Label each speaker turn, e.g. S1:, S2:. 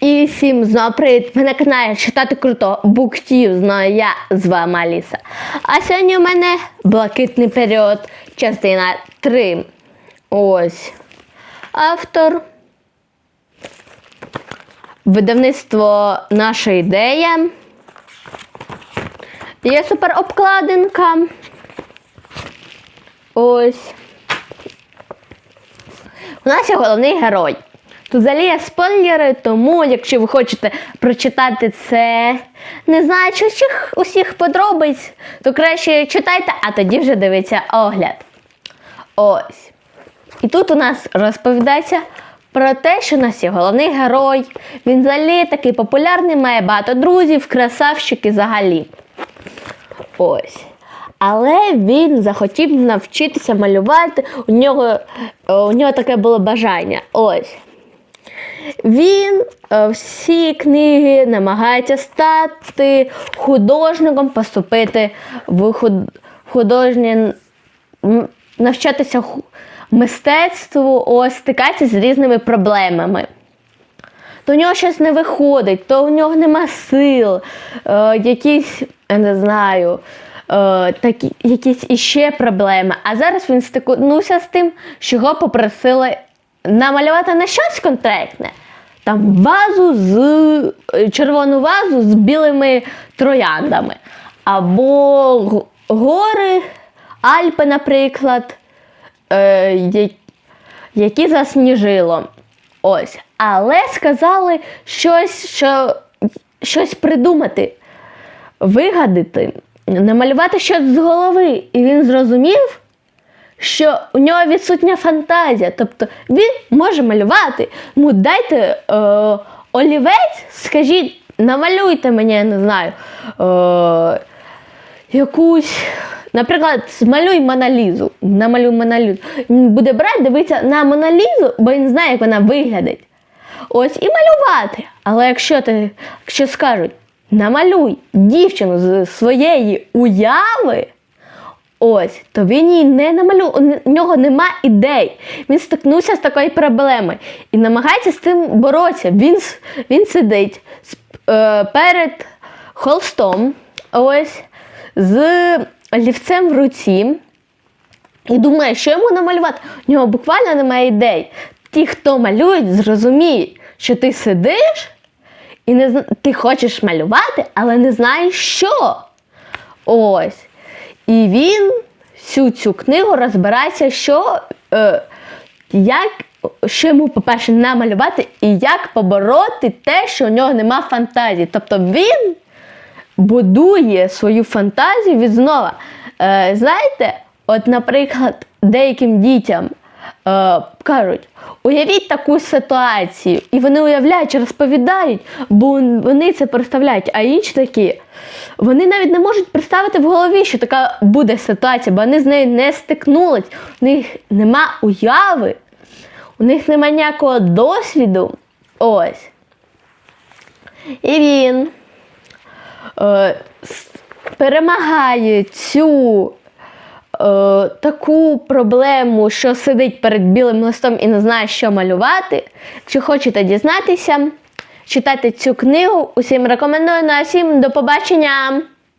S1: І всім знову привіт! Ви на каналі читати круто буктів знаю я з вами Аліса. А сьогодні у мене блакитний період, частина 3. Ось. Автор. Видавництво наша ідея. Є супер обкладинка. Ось. У нас є головний герой. Тут взагалі є спойлери, тому якщо ви хочете прочитати це, не знаючи усіх, усіх подробиць, то краще читайте, а тоді вже дивіться огляд. Ось. І тут у нас розповідається про те, що у нас є головний герой. Він взагалі такий популярний, має багато друзів, красавчик і взагалі. Ось. Але він захотів навчитися малювати. У нього, е, у нього таке було бажання. Ось. Він е, всі книги намагається стати художником, поступити в художнє навчатися мистецтву, ось стикатися з різними проблемами. То у нього щось не виходить, то у нього нема сил, е, якісь, я не знаю, е, такі, якісь іще проблеми. А зараз він стикнувся з тим, що його попросили намалювати на щось конкретне. Там вазу з е, червону вазу з білими трояндами. Або гори, Альпи, наприклад, е, які засніжило. Ось. Але сказали щось, що, щось придумати, вигадати, намалювати щось з голови. І він зрозумів, що у нього відсутня фантазія. Тобто він може малювати. Йому дайте е, олівець, скажіть, намалюйте мені, я не знаю. Е, якусь. Наприклад, змалюй Моналізу. Намалюй Моналізу. Він буде брати, дивитися на Моналізу, бо він знає, як вона виглядить. Ось і малювати. Але якщо ти, якщо скажуть, намалюй дівчину з своєї уяви, ось, то він її не намалює, у нього нема ідей. Він стикнувся з такою проблемою і намагається з цим боротися. Він, він сидить е, перед холстом, ось, з олівцем в руці. І думає, що йому намалювати. У нього буквально немає ідей. Ті, хто малюють, зрозуміють, що ти сидиш і не, ти хочеш малювати, але не знаєш що. Ось. І він всю цю книгу розбирається, що, е, як, що йому, по-перше, намалювати і як побороти те, що у нього нема фантазії. Тобто він будує свою фантазію від знова. Е, знаєте, от, наприклад, деяким дітям е, кажуть, уявіть таку ситуацію, і вони уявляють, розповідають, бо вони це представляють, а інші такі. Вони навіть не можуть представити в голові, що така буде ситуація, бо вони з нею не стикнулись, у них нема уяви, у них нема ніякого досвіду. Ось. І він е, перемагає цю таку проблему, що сидить перед білим листом і не знає, що малювати. чи хочете дізнатися, читайте цю книгу. Усім рекомендую. Ну а всім до побачення!